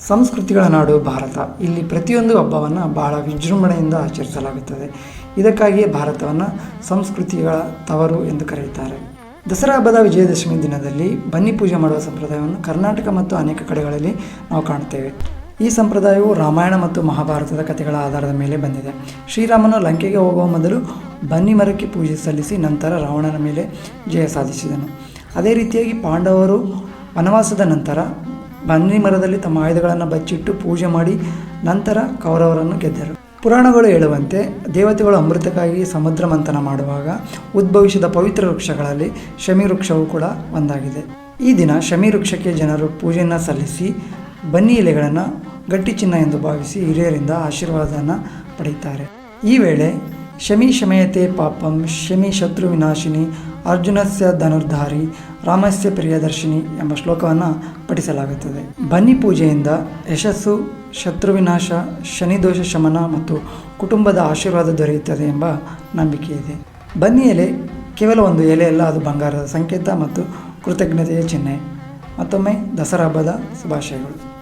ಸಂಸ್ಕೃತಿಗಳ ನಾಡು ಭಾರತ. ಇಲ್ಲಿ ಪ್ರತಿಯೊಂದು ಹಬ್ಬವನ್ನು ಬಹಳ ವಿಜೃಂಭಣೆಯಿಂದ ಆಚರಿಸಲಾಗುತ್ತದೆ. ಇದಕ್ಕಾಗಿಯೇ ಭಾರತವನ್ನು ಸಂಸ್ಕೃತಿಗಳ ತವರು ಎಂದು ಕರೆಯುತ್ತಾರೆ. ದಸರಾ ಹಬ್ಬದ ವಿಜಯದಶಮಿ ದಿನದಲ್ಲಿ ಬನ್ನಿ ಪೂಜೆ ಮಾಡುವ ಸಂಪ್ರದಾಯವನ್ನು ಕರ್ನಾಟಕ ಮತ್ತು ಅನೇಕ ಕಡೆಗಳಲ್ಲಿ ನಾವು ಕಾಣುತ್ತೇವೆ. ಈ ಸಂಪ್ರದಾಯವು ರಾಮಾಯಣ ಮತ್ತು ಮಹಾಭಾರತದ ಕಥೆಗಳ ಆಧಾರದ ಮೇಲೆ ಬಂದಿದೆ. ಶ್ರೀರಾಮನು ಲಂಕೆಗೆ ಹೋಗುವ ಮೊದಲು ಬನ್ನಿ ಮರಕ್ಕೆ ಪೂಜೆ ಸಲ್ಲಿಸಿ ನಂತರ ರಾವಣನ ಮೇಲೆ ಜಯ ಸಾಧಿಸಿದನು. ಅದೇ ರೀತಿಯಾಗಿ ಪಾಂಡವರು ವನವಾಸದ ನಂತರ ಬನ್ನಿ ಮರದಲ್ಲಿ ತಮ್ಮ ಆಯುಧಗಳನ್ನು ಬಚ್ಚಿಟ್ಟು ಪೂಜೆ ಮಾಡಿ ನಂತರ ಕೌರವರನ್ನು ಗೆದ್ದರು. ಪುರಾಣಗಳು ಹೇಳುವಂತೆ ದೇವತೆಗಳು ಅಮೃತಕ್ಕಾಗಿ ಸಮುದ್ರ ಮಂಥನ ಮಾಡುವಾಗ ಉದ್ಭವಿಸಿದ ಪವಿತ್ರ ವೃಕ್ಷಗಳಲ್ಲಿ ಶಮಿ ವೃಕ್ಷವು ಕೂಡ ಒಂದಾಗಿದೆ. ಈ ದಿನ ಶಮಿ ವೃಕ್ಷಕ್ಕೆ ಜನರು ಪೂಜೆಯನ್ನು ಸಲ್ಲಿಸಿ ಬನ್ನಿ ಎಲೆಗಳನ್ನು ಗಟ್ಟಿ ಚಿನ್ನ ಎಂದು ಭಾವಿಸಿ ಹಿರಿಯರಿಂದ ಆಶೀರ್ವಾದವನ್ನು ಪಡೆಯುತ್ತಾರೆ. ಈ ವೇಳೆ ಶಮಿ ಶಮಯತೆ ಪಾಪಂ, ಶಮಿ ಶತ್ರು ವಿನಾಶಿನಿ, ಅರ್ಜುನಸ್ಯ ಧನುರ್ಧಾರಿ, ರಾಮಸ್ಯ ಪ್ರಿಯದರ್ಶಿನಿ ಎಂಬ ಶ್ಲೋಕವನ್ನು ಪಠಿಸಲಾಗುತ್ತದೆ. ಬನ್ನಿ ಪೂಜೆಯಿಂದ ಯಶಸ್ಸು ಶತ್ರುವಿನಾಶ ಶನಿದೋಷ ಶಮನ ಮತ್ತು ಕುಟುಂಬದ ಆಶೀರ್ವಾದ ದೊರೆಯುತ್ತದೆ ಎಂಬ ನಂಬಿಕೆ ಇದೆ. ಬನ್ನಿ ಎಲೆ, ಕೇವಲ ಒಂದು ಎಲೆಯಲ್ಲ, ಅದು ಬಂಗಾರದ ಸಂಕೇತ ಮತ್ತು ಕೃತಜ್ಞತೆಯ ಚಿಹ್ನೆ. ಮತ್ತೊಮ್ಮೆ ದಸರಾ ಹಬ್ಬದ ಶುಭಾಶಯಗಳು.